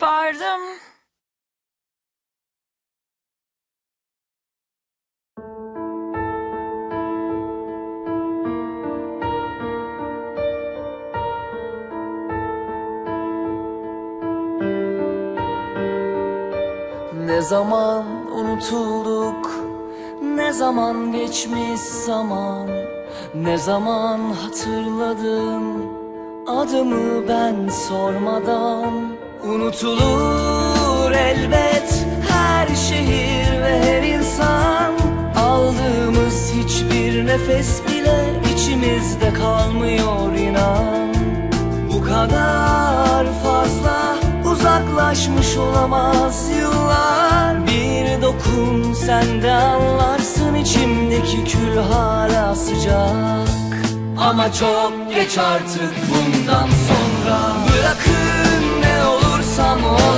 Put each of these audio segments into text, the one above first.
yapardım. Ne zaman unutulduk Ne zaman geçmiş zaman Ne zaman hatırladım Adımı ben sormadan Unutulur elbet Her şehir ve her insan. Aldığımız hiçbir nefes bile içimizde kalmıyor inan. Bu kadar fazla uzaklaşmış olamaz yıllar. Bir dokun sen de anlarsın içimdeki kül hala sıcak. Ama çok geç artık bundan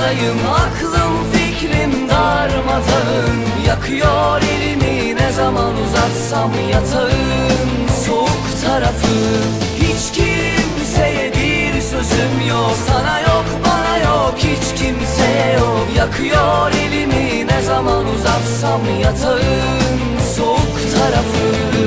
olayım Aklım fikrim darmadağın. Yakıyor elimi ne zaman uzatsam yatağın. Soğuk tarafı Hiç kimseye bir sözüm yok. Sana yok bana yok hiç kimseye yok. Yakıyor elimi ne zaman uzatsam yatağın. Soğuk tarafı